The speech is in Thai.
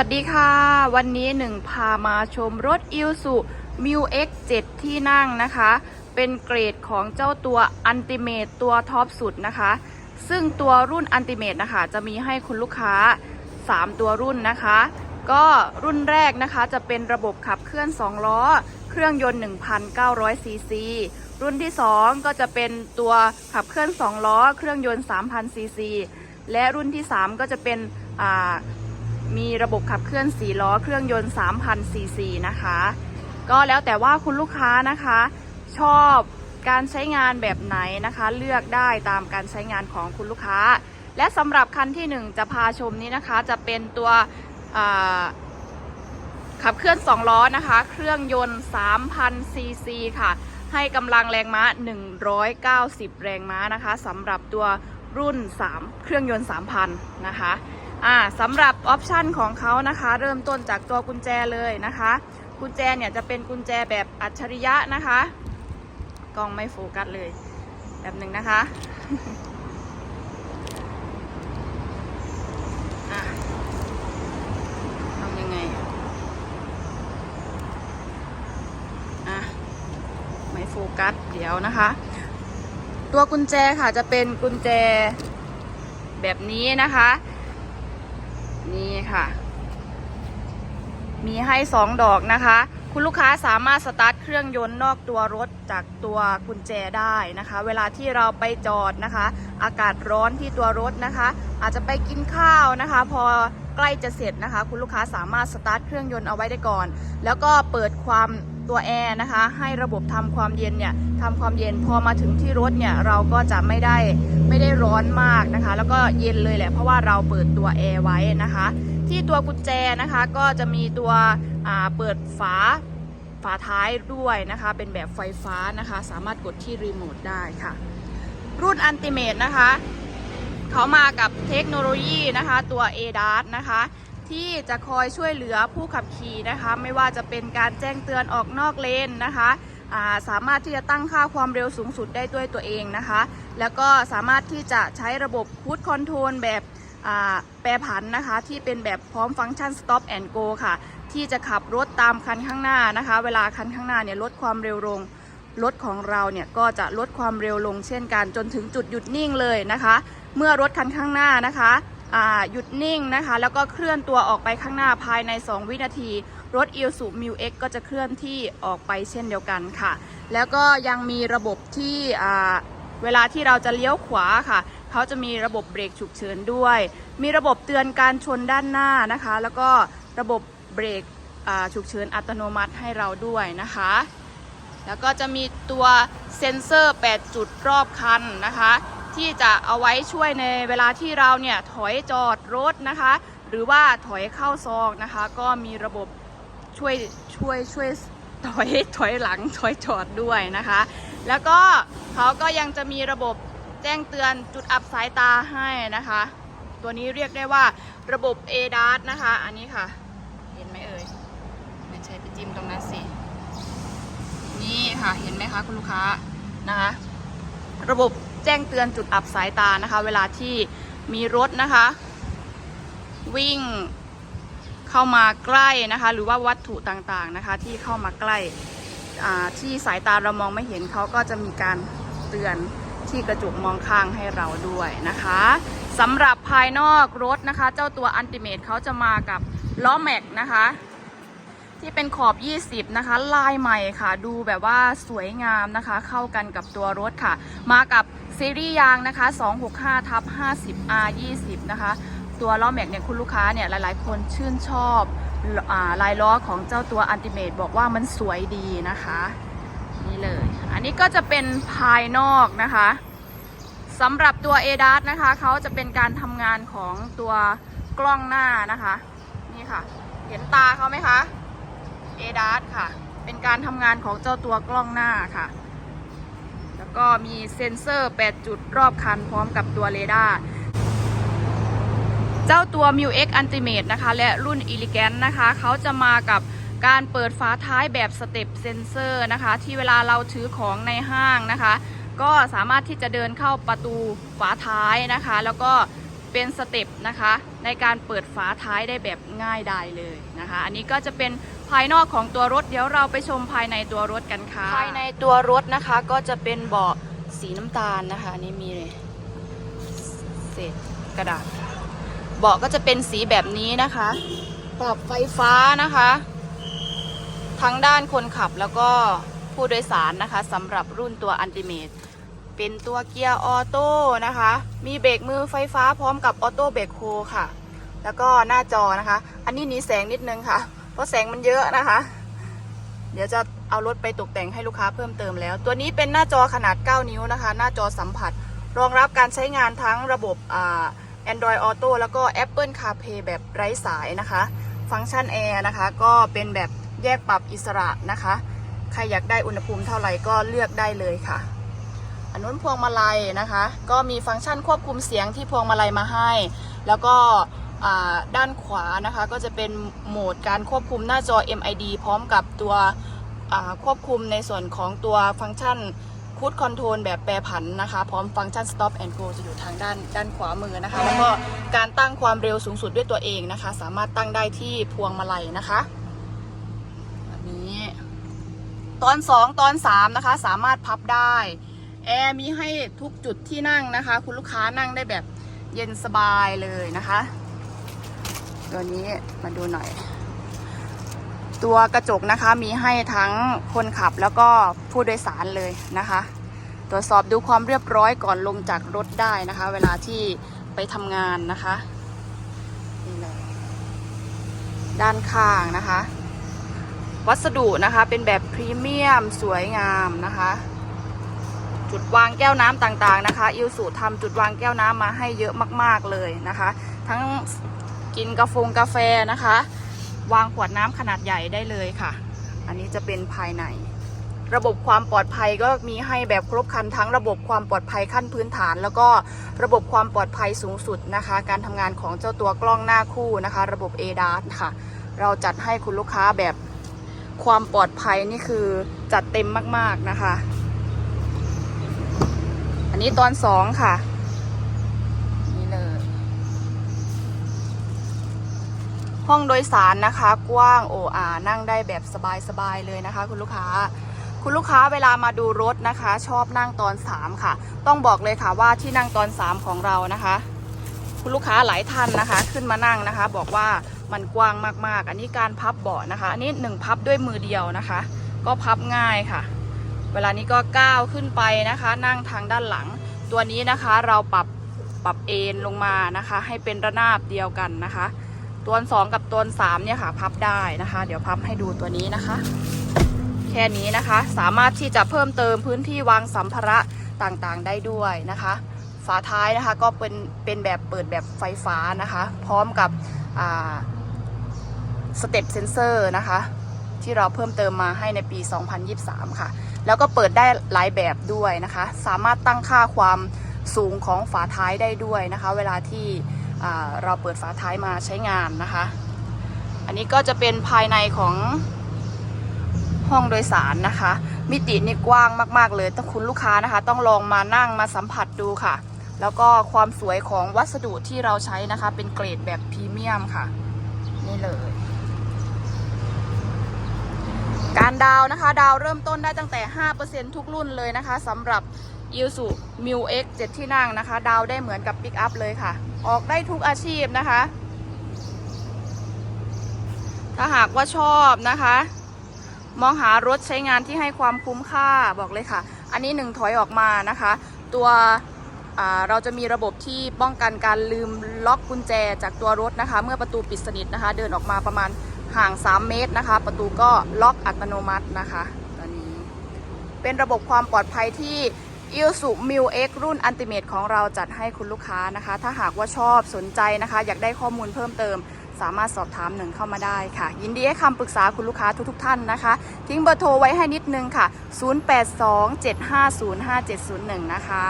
วัสดีค่ะ วันนี้หนึ่งพามาชมรถอิลสุมิว X 7ที่นั่งนะคะ เป็นเกรดของเจ้าตัวอันติเมตตัวท็อปสุดนะคะ ซึ่งตัวรุ่นอันติเมตนะคะ จะมีให้คุณลูกค้า 3 ตัวรุ่นนะคะ ก็รุ่นแรกนะคะจะเป็นระบบขับเคลื่อน 2 ล้อ เครื่องยนต์ 1,900ซีซีรุ่นที่ 2 ก็จะเป็นตัวขับเคลื่อน 2 ล้อ เครื่องยนต์ 3,000ซีซีและรุ่นที่ 3 ก็จะเป็นอ่า มีระบบขับเคลื่อน4ล้อเครื่องยนต์3,000ซีซีนะคะ ก็แล้วแต่ว่าคุณลูกค้านะคะ ชอบการใช้งานแบบไหนนะคะ เลือกได้ตามการใช้งานของคุณลูกค้า และสำหรับคันที่ 1 จะพาชมนี้นะคะ จะเป็นตัวขับเคลื่อน 2 ล้อนะคะ เครื่องยนต์ 3,000 ซีซีค่ะ ให้กำลังแรงม้า 190 แรงม้านะคะสำหรับตัวรุ่น 3 เครื่องยนต์ 3,000 นะคะ อ่าสำหรับออปชันของเขานะคะ เริ่มต้นจากตัวกุญแจเลยนะคะ กุญแจเนี่ยจะเป็นกุญแจแบบอัจฉริยะนะคะกล้องไม่โฟกัสเลยแบบหนึ่งนะคะะทำยังไงอะไม่โฟกัสเดี๋ยวนะคะ ตัวกุญแจค่ะจะเป็นกุญแจแบบนี้นะคะ ค่ะ มีให้2ดอกนะคะ คุณลูกค้าสามารถสตาร์ทเครื่องยนต์นอกตัวรถจากตัวกุญแจได้นะคะ เวลาที่เราไปจอดนะคะ อากาศร้อนที่ตัวรถนะคะ อาจจะไปกินข้าวนะคะ พอใกล้จะเสร็จนะคะ คุณลูกค้าสามารถสตาร์ทเครื่องยนต์เอาไว้ได้ก่อน แล้วก็เปิดความตัวแอร์นะคะ ให้ระบบทำความเย็นเนี่ยทำความเย็นพอมาถึงที่รถเนี่ยเราก็จะไม่ได้ไม่ได้ร้อนมากนะคะ แล้วก็เย็นเลยแหละเพราะว่าเราเปิดตัวแอร์ไว้นะคะ ที่ตัวกุญแจนะคะ ก็จะมีตัวเปิดฝาฝาท้ายด้วยนะคะ เป็นแบบไฟฟ้านะคะ สามารถกดที่รีโมทได้ค่ะ รุ่นอันติเมตนะคะเขามากับเทคโนโลยีนะคะ ตัว ADAS นะคะ ที่จะคอยช่วยเหลือผู้ขับขี่นะคะ ไม่ว่าจะเป็นการแจ้งเตือนออกนอกเลนนะคะาสามารถที่จะตั้งค่าความเร็วสูงสุดได้ด้วยตัวเองนะคะ แล้วก็สามารถที่จะใช้ระบบพุทคอนโทรลแบบ แปรผันนะคะที่เป็นแบบพร้อมฟังก์ชัน stop and go ค่ะ ที่จะขับรถตามคันข้างหน้านะคะ เวลาคันข้างหน้าเนี่ยลดความเร็วลงรถของเราเนี่ยก็จะลดความเร็วลงเช่นกันจนถึงจุดหยุดนิ่งเลยนะคะ เมื่อรถคันข้างหน้านะคะหยุดนิ่งนะคะ แล้วก็เคลื่อนตัวออกไปข้างหน้าภายใน 2 วินาที รถ i l s u m i x ก็จะเคลื่อนที่ออกไปเช่นเดียวกันค่ะ แล้วก็ยังมีระบบที่เวลาที่เราจะเลี้ยวขวาค่ะ เขาจะมีระบบเบรกฉุกเฉินด้วย มีระบบเตือนการชนด้านหน้านะคะ แล้วก็ระบบเบรกฉุกเฉินอัตโนมัติให้เราด้วยนะคะ แล้วก็จะมีตัวเซ็นเซอร์ 8 จุดรอบคันนะคะ ที่จะเอาไว้ช่วยในเวลาที่เราเนี่ยถอยจอดรถนะคะ หรือว่าถอยเข้าซองนะคะ ก็มีระบบช่วยช่วยช่วยถอยถอยหลังถอยจอดด้วยนะคะ แล้วก็เขาก็ยังจะมีระบบ แจ้งเตือนจุดอับสายตาให้นะคะ ตัวนี้เรียกได้ว่าระบบ ADAS นะคะ อันนี้ค่ะ เห็นไหมเอ่ยไม่ใช่ไปจิ้มตรงนั้นสิ นี่ค่ะ เห็นไหมคะคุณลูกค้านะคะ ระบบแจ้งเตือนจุดอับสายตานะคะ เวลาที่มีรถนะคะ วิ่งเข้ามาใกล้นะคะ หรือว่าวัตถุต่างๆนะคะ ที่เข้ามาใกล้ที่สายตาเรามองไม่เห็นเขาก็จะมีการเตือน ที่กระจกมองข้างให้เราด้วยนะคะสำหรับภายนอกรถนะคะ เจ้าตัวอันติเมตเขาจะมากับล้อแม็กนะคะ ที่เป็นขอบ 20 นะคะ ลายใหม่ค่ะ ดูแบบว่าสวยงามนะคะ เข้ากันกับตัวรถค่ะ มากับซีรีส์ยางนะคะ 265ทับ 50 R 20 นะคะ ตัวล้อแม็กเนี่ยคุณลูกค้าเนี่ย หลายๆ คนชื่นชอบอลายล้อของเจ้าตัวอันติเมตบอกว่ามันสวยดีนะคะ นี่เลย นี้ก็จะเป็นภายนอกนะคะสำหรับตัว a d a s นะคะเขาจะเป็นการทำงานของตัวกล้องหน้านะคะ นี่ค่ะ เห็นตาเขาไหมคะเอดาค่ะ เป็นการทำงานของเจ้าตัวกล้องหน้าค่ะ แล้วก็มีเซ็นเซอร์ 8 จุดรอบคันพร้อมกับตัวเรดาร์เจ้าตัว m u X Ultimate นะคะ และรุ่น Elegant นะคะเขาจะมากับ การเปิดฝาท้ายแบบสเต็ปเซนเซอร์นะคะ ที่เวลาเราถือของในห้างนะคะ ก็สามารถที่จะเดินเข้าประตูฝาท้ายนะคะ แล้วก็เป็นสเต็ปนะคะ ในการเปิดฝาท้ายได้แบบง่ายดายเลยนะคะ อันนี้ก็จะเป็นภายนอกของตัวรถ เดี๋ยวเราไปชมภายในตัวรถกันค่ะ ภายในตัวรถนะคะก็จะเป็นเบาะสีน้ำตาลนะคะอันนี่มีเศษกระดาษ เบาะก็จะเป็นสีแบบนี้นะคะ ปรับไฟฟ้านะคะ ทั้งด้านคนขับแล้วก็ผู้โดยสารนะคะสำหรับรุ่นตัวอันติเมตเป็นตัวเกียร์ออโต้นะคะ มีเบรกมือไฟฟ้าพร้อมกับออโต้เบรกโฮค่ะ แล้วก็หน้าจอนะคะ อันนี้หนีแสงนิดนึงค่ะ เพราะแสงมันเยอะนะคะ เดี๋ยวจะเอารถไปตกแต่งให้ลูกค้าเพิ่มเติมแล้ว ตัวนี้เป็นหน้าจอขนาด 9 นิ้วนะคะ หน้าจอสัมผัส รองรับการใช้งานทั้งระบบอ่า Android Auto แล้วก็ Apple CarPlay แบบไร้สายนะคะ ฟังก์ชันแอร์นะคะ ก็เป็นแบบ แยกปรับอิสระนะคะ ใครอยากได้อุณหภูมิเท่าไหร่ก็เลือกได้เลยค่ะอันนู้นพวงมาลัยนะคะ ก็มีฟังก์ชันควบคุมเสียงที่พวงมาลัยมาให้ แล้วก็ด้านขวานะคะก็จะเป็นโหมดการควบคุมหน้าจอ MID พร้อมกับตัวควบคุมในส่วนของตัวฟังก์ชันคูดคอนโทรลแบบแปรผันนะคะ พร้อมฟังก์ชัน stop and go จะอยู่ทางด้านด้านขวามือนะคะ แล้วก็การตั้งความเร็วสูงสุดด้วยตัวเองนะคะ สามารถตั้งได้ที่พวงมาลัยนะคะ ตอน 2 ตอน 3 นะคะ สามารถพับได้แอร์มีให้ทุกจุดที่นั่งนะคะ คุณลูกค้านั่งได้แบบเย็นสบายเลยนะคะ ตัวนี้มาดูหน่อย ตัวกระจกนะคะมีให้ทั้งคนขับแล้วก็ผู้โดยสารเลยนะคะ ตรวจสอบดูความเรียบร้อยก่อนลงจากรถได้นะคะ เวลาที่ไปทำงานนะคะนี่เลยด้านข้างนะคะ วัสดุนะคะ เป็นแบบพรีเมียมสวยงามนะคะ จุดวางแก้วน้ำต่างๆนะคะอิวสุทำจุดวางแก้วน้ำมาให้เยอะมากๆเลยนะคะ ทั้งกินกาแฟกาแฟนะคะ วางขวดน้ำขนาดใหญ่ได้เลยค่ะ อันนี้จะเป็นภายใน ระบบความปลอดภัยก็มีให้แบบครบครันทั้งระบบความปลอดภัยขั้นพื้นฐาน แล้วก็ระบบความปลอดภัยสูงสุดนะคะ การทำงานของเจ้าตัวกล้องหน้าคู่นะคะ ระบบ ADAS ค่ะ เราจัดให้คุณลูกค้าแบบ ความปลอดภัยนี่คือจัดเต็มมากๆนะคะ อันนี้ตอนสองค่ะ นี่เลย ห้องโดยสารนะคะ กว้างโออานั่งได้แบบสบายๆเลยนะคะ คุณลูกค้าคุณลูกค้าเวลามาดูรถนะคะ ชอบนั่งตอน 3 ค่ะ ต้องบอกเลยค่ะว่าที่นั่งตอน 3 ของเรานะคะ คุณลูกค้าหลายท่านนะคะ ขึ้นมานั่งนะคะ บอกว่า มันกว้างมากๆ อันนี้การพับเบาะนะคะ อันนี้หนึ่งพับด้วยมือเดียวนะคะ ก็พับง่ายค่ะ เวลานี้ก็ก้าวขึ้นไปนะคะ นั่งทางด้านหลัง ตัวนี้นะคะเราปรับปรับเอนลงมานะคะ ให้เป็นระนาบเดียวกันนะคะ ตัวสองกับตัวสามเนี่ยค่ะ พับได้นะคะ เดี๋ยวพับให้ดูตัวนี้นะคะ แค่นี้นะคะ สามารถที่จะเพิ่มเติมพื้นที่วางสัมภาระต่างๆ ได้ด้วยนะคะ ฝาท้ายนะคะก็เป็นเป็นแบบเปิดแบบไฟฟ้านะคะ พร้อมกับอ่า สเต็ปเซนเซอร์นะคะ ที่เราเพิ่มเติมมาให้ในปี 2023 ค่ะ แล้วก็เปิดได้หลายแบบด้วยนะคะ สามารถตั้งค่าความสูงของฝาท้ายได้ด้วยนะคะ เวลาที่เราเปิดฝาท้ายมาใช้งานนะคะ อันนี้ก็จะเป็นภายในของห้องโดยสารนะคะ มิตินี่กว้างมาก ๆ เลยต้องคุณลูกค้านะคะ ต้องลองมานั่งมาสัมผัสดูค่ะ แล้วก็ความสวยของวัสดุที่เราใช้นะคะ เป็นเกรดแบบพรีเมียมค่ะ นี่เลย การดาวนะคะ ดาวเริ่มต้นได้ตั้งแต่ 5%ทุกรุ่นเลยนะคะสำหรับ i l s u m u X 7ที่นั่งนะคะ ดาวได้เหมือนกับปิกอัพเลยค่ะ ออกได้ทุกอาชีพนะคะ ถ้าหากว่าชอบนะคะ มองหารถใช้งานที่ให้ความคุ้มค่าบอกเลยค่ะ อันนี้หนึ่งถอยออกมานะคะ ตัวอ่าเราจะมีระบบที่ป้องกันการลืมล็อกกุญแจจากตัวรถนะคะ เมื่อประตูปิดสนิทนะคะ เดินออกมาประมาณ ห่าง 3 เมตรนะคะ ประตูก็ล็อกอัตโนมัตินะคะ ตอนนี้ เป็นระบบความปลอดภัยที่ i l s u m i l X รุ่น Ultimate ของเราจัดให้คุณลูกค้านะคะ ถ้าหากว่าชอบสนใจนะคะ อยากได้ข้อมูลเพิ่มเติม สามารถสอบถามหนึ่งเข้ามาได้ค่ะ ยินดีให้คำปรึกษาคุณลูกค้าทุกๆท่านนะคะ ทิ้งเบอร์โทรไว้ให้นิดนึงค่ะ 0827505701 นะคะ